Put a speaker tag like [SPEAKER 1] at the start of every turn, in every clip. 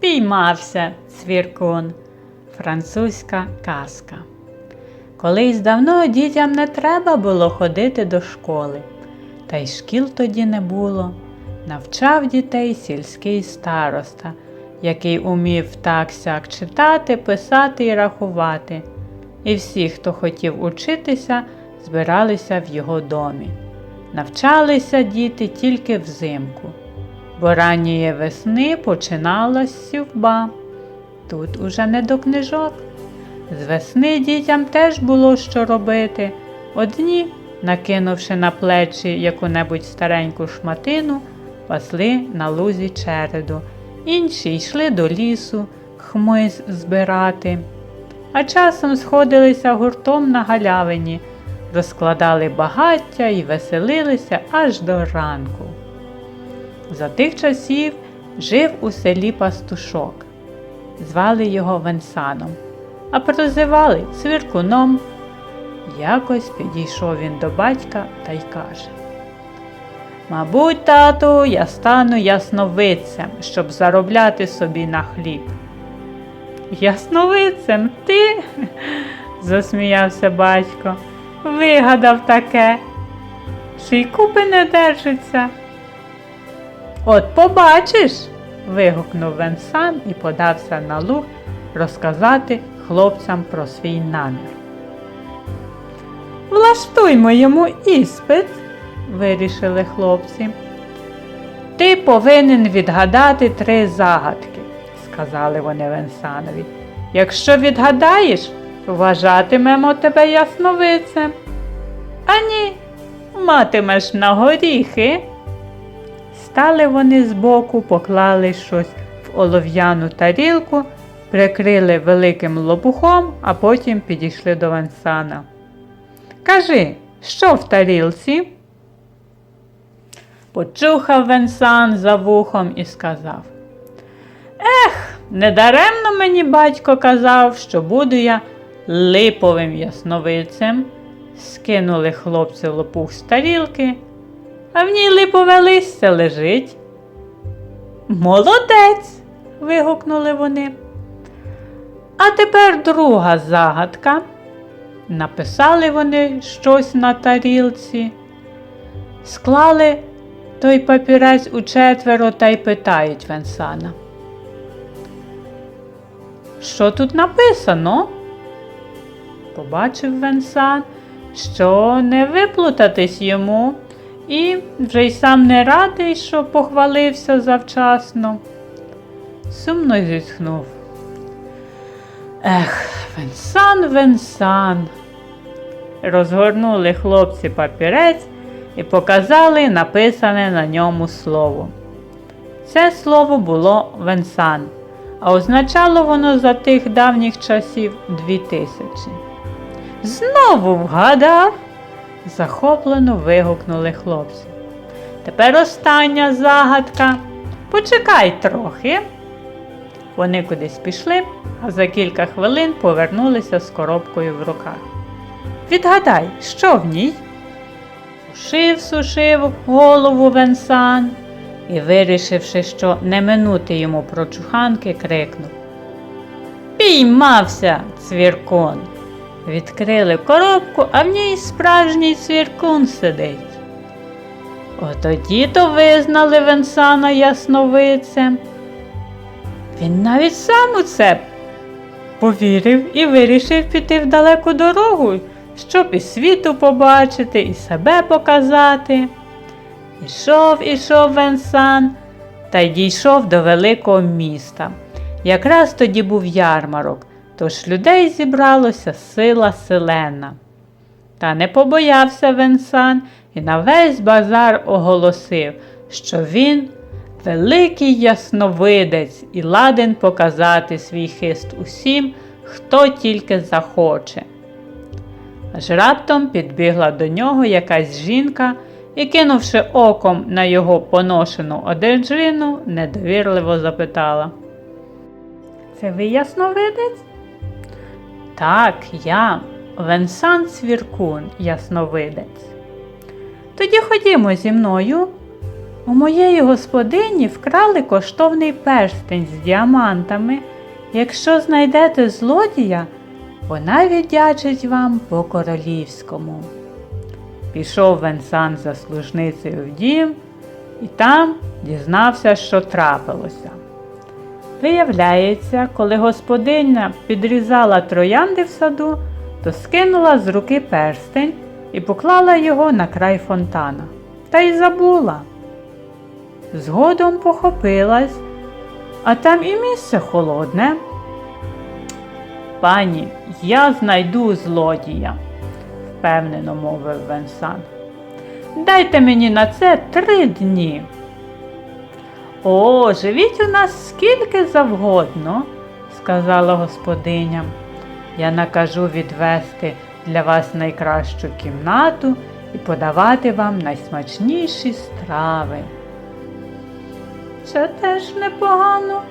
[SPEAKER 1] Піймався цвіркун. Французька казка. Колись давно дітям не треба було ходити до школи, та й шкіл тоді не було. Навчав дітей сільський староста, який умів так сяк читати, писати і рахувати. І всі, хто хотів учитися, збиралися в його домі. Навчалися діти тільки взимку, бо ранньої весни починалась сівба. Тут уже не до книжок. З весни дітям теж було що робити. Одні, накинувши на плечі яку-небудь стареньку шматину, пасли на лузі череду, інші йшли до лісу, хмиз збирати, а часом сходилися гуртом на галявині, розкладали багаття і веселилися аж до ранку. За тих часів жив у селі пастушок. Звали його Венсаном, а прозивали цвіркуном. Якось підійшов він до батька та й каже Мабуть, тату, я стану ясновидцем, щоб заробляти собі на хліб. Ясновидцем ти? засміявся батько. Вигадав таке. Ще й купи не держиться. От побачиш. вигукнув Венсан і подався на луг розказати хлопцям про свій намір. Влаштуймо йому іспит, вирішили хлопці. Ти повинен відгадати три загадки, сказали вони Венсанові. Якщо відгадаєш, вважатимемо тебе ясновидцем. А ні, матимеш на горіхи. Стали вони збоку, поклали щось в олов'яну тарілку, прикрили великим лопухом, а потім підійшли до Венсана. Кажи, що в тарілці? Почухав Венсан за вухом і сказав. Ех, недаремно мені батько казав, що буду я липовим ясновидцем. Скинули хлопці лопух з тарілки, а в ній липове листя лежить. Молодець. вигукнули вони. А тепер друга загадка. Написали вони щось на тарілці, склали той папірець у четверо та й питають Венсана. Що тут написано? Побачив Венсан, що не виплутатись йому, і вже й сам не радий, що похвалився завчасно. Сумно зітхнув. Ех, Венсан, Венсан. Розгорнули хлопці папірець і показали написане на ньому слово. Це слово було Венсан, а означало воно за тих давніх часів дві тисячі. Знову вгадав, захоплено вигукнули хлопці. Тепер остання загадка. Почекай трохи. Вони кудись пішли, а за кілька хвилин повернулися з коробкою в руках. Відгадай, що в ній? Сушив, сушив голову Венсан і, вирішивши, що не минути йому прочуханки, крикнув. Піймався цвіркун. Відкрили коробку, а в ній справжній цвіркун сидить. Отоді то визнали Венсана ясновидцем. Він навіть сам у це повірив і вирішив піти в далеку дорогу, щоб і світу побачити, і себе показати. Ішов, ішов Венсан та й дійшов до великого міста. Якраз тоді був ярмарок, тож людей зібралося сила селена. Та не побоявся Венсан і на весь базар оголосив, що він великий ясновидець і ладен показати свій хист усім, хто тільки захоче. Аж раптом підбігла до нього якась жінка і, кинувши оком на його поношену одежину, недовірливо запитала. Це ви ясновидець? Так, я, Венсан Цвіркун, ясновидець. Тоді ходімо зі мною. У моєї господині вкрали коштовний перстень з діамантами. Якщо знайдете злодія, вона віддячить вам по королівському. Пішов Венсан за служницею в дім і там дізнався, що трапилося. Виявляється, коли господиня підрізала троянди в саду, то скинула з руки перстень і поклала його на край фонтана. Та й забула. Згодом похопилась, а там і місце холодне. Пані, я знайду злодія, впевнено мовив Венсан. Дайте мені на це три дні. О, живіть у нас скільки завгодно, сказала господиня. Я накажу відвести для вас найкращу кімнату і подавати вам найсмачніші страви. Це теж непогано,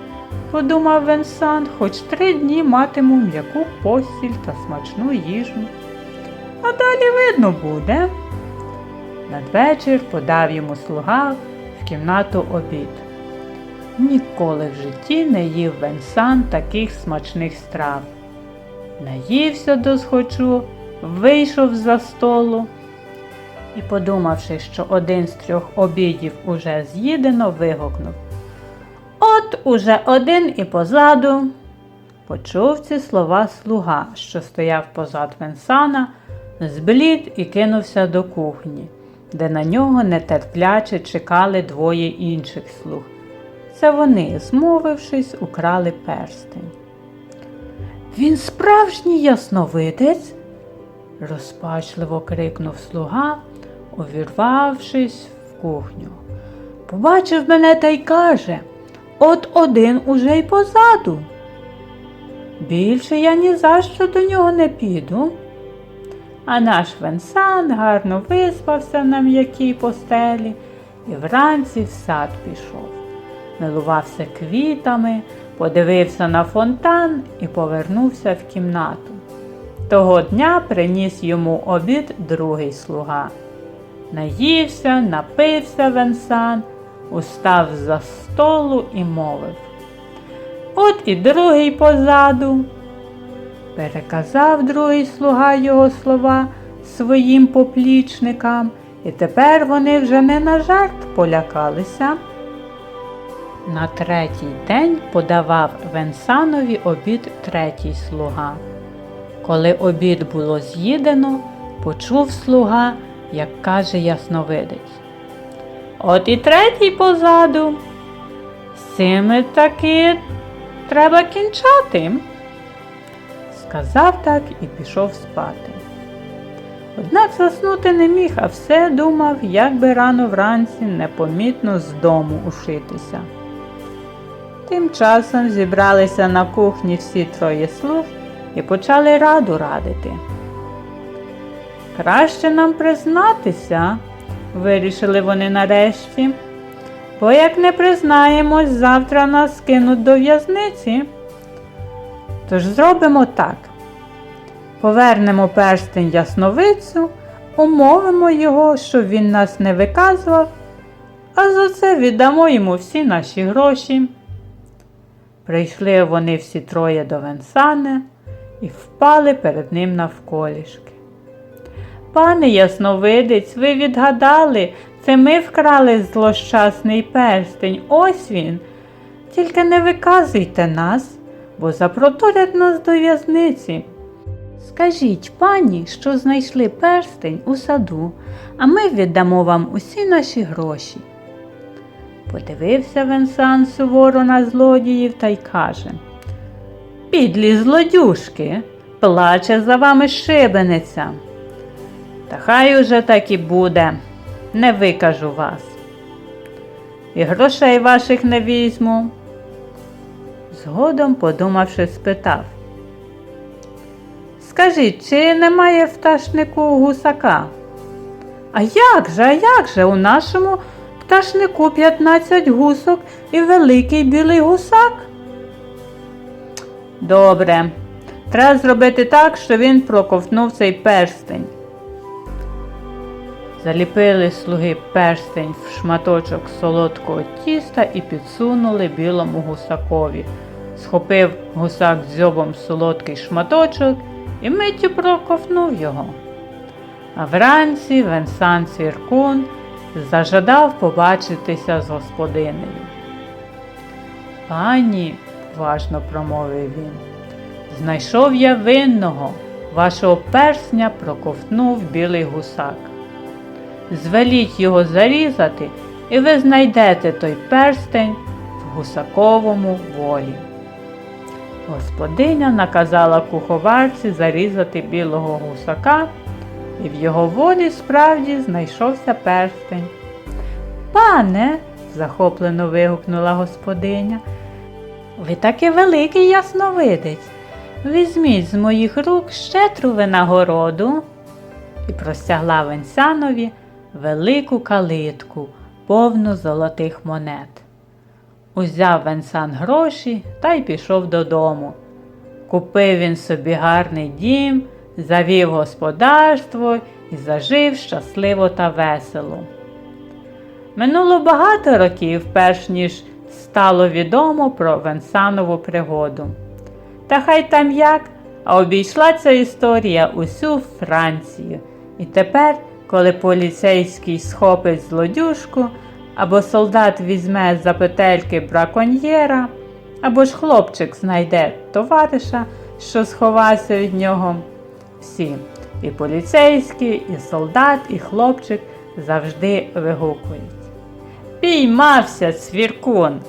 [SPEAKER 1] подумав Венсан, хоч три дні матиму м'яку постіль та смачну їжу. А далі видно буде. Надвечір подав йому слуга в кімнату обід. Ніколи в житті не їв Венсан таких смачних страв. Наївся до схочу, вийшов за столу і, подумавши, що один з трьох обідів уже з'їдено, вигукнув. От уже один і позаду. Почув ці слова слуга, що стояв позад Венсана, зблід і кинувся до кухні, де на нього нетерпляче чекали двоє інших слуг. Це вони, змовившись, украли перстень. Він справжній ясновидець? розпачливо крикнув слуга, увірвавшись в кухню. Побачив мене та й каже, от один уже й позаду. Більше я ні за що до нього не піду. А наш Венсан гарно виспався на м'якій постелі і вранці в сад пішов. Милувався квітами, подивився на фонтан і повернувся в кімнату. Того дня приніс йому обід другий слуга. Наївся, напився Венсан, устав за столу і мовив. От і другий позаду. Переказав другий слуга його слова своїм поплічникам, і тепер вони вже не на жарт полякалися. На третій день подавав Венсанові обід третій слуга. Коли обід було з'їдено, почув слуга, як каже Ясновидець. От і третій позаду. З таки треба кінчати. Сказав так і пішов спати. Однак заснути не міг, а все думав, як би рано вранці непомітно з дому ушитися. Тим часом зібралися на кухні всі троє слуг і почали раду радити. Краще нам признатися, вирішили вони нарешті, бо як не признаємось, завтра нас кинуть до в'язниці. Тож зробимо так. Повернемо перстень ясновидцю, умовимо його, щоб він нас не виказував, а за це віддамо йому всі наші гроші. Прийшли вони всі троє до Венсане і впали перед ним навколішки. Пане Ясновидець, ви відгадали, це ми вкрали злощасний перстень. Ось він. Тільки не виказуйте нас, бо запроторять нас до в'язниці. Скажіть пані, що знайшли перстень у саду, а ми віддамо вам усі наші гроші. Подивився Венсан суворо на злодіїв та й каже Підлі злодюшки, плаче за вами шибениця. Та хай уже так і буде, не викажу вас. І грошей ваших не візьму. Згодом, подумавши, спитав. Скажіть, чи немає в пташнику гусака? А як же, а як же? У нашому пташнику 15 гусок і великий білий гусак? Добре, треба зробити так, що він проковтнув цей перстень. Заліпили слуги перстень в шматочок солодкого тіста і підсунули білому гусакові. Схопив гусак дзьобом солодкий шматочок і миттю проковнув його. А вранці Венсан Цвіркун зажадав побачитися з господинею. Пані, важно промовив він, знайшов я винного, вашого персня проковтнув білий гусак. Звеліть його зарізати, і ви знайдете той перстень в гусаковому волі. Господиня наказала куховарці зарізати білого гусака, і в його волі справді знайшовся перстень. Пане, захоплено вигукнула господиня, ви таки великий ясновидець. Візьміть з моїх рук щедру винагороду і простягла Венсянові велику калитку, повну золотих монет. Узяв Венсан гроші та й пішов додому. Купив він собі гарний дім, завів господарство і зажив щасливо та весело. Минуло багато років, перш ніж стало відомо про Венсанову пригоду. Та хай там як, а обійшла ця історія усю Францію. І тепер, коли поліцейський схопить злодюжку, або солдат візьме за петельки браконьєра, або ж хлопчик знайде товариша, що сховався від нього, всі, і поліцейський, і солдат, і хлопчик завжди вигукують. Піймався цвіркун!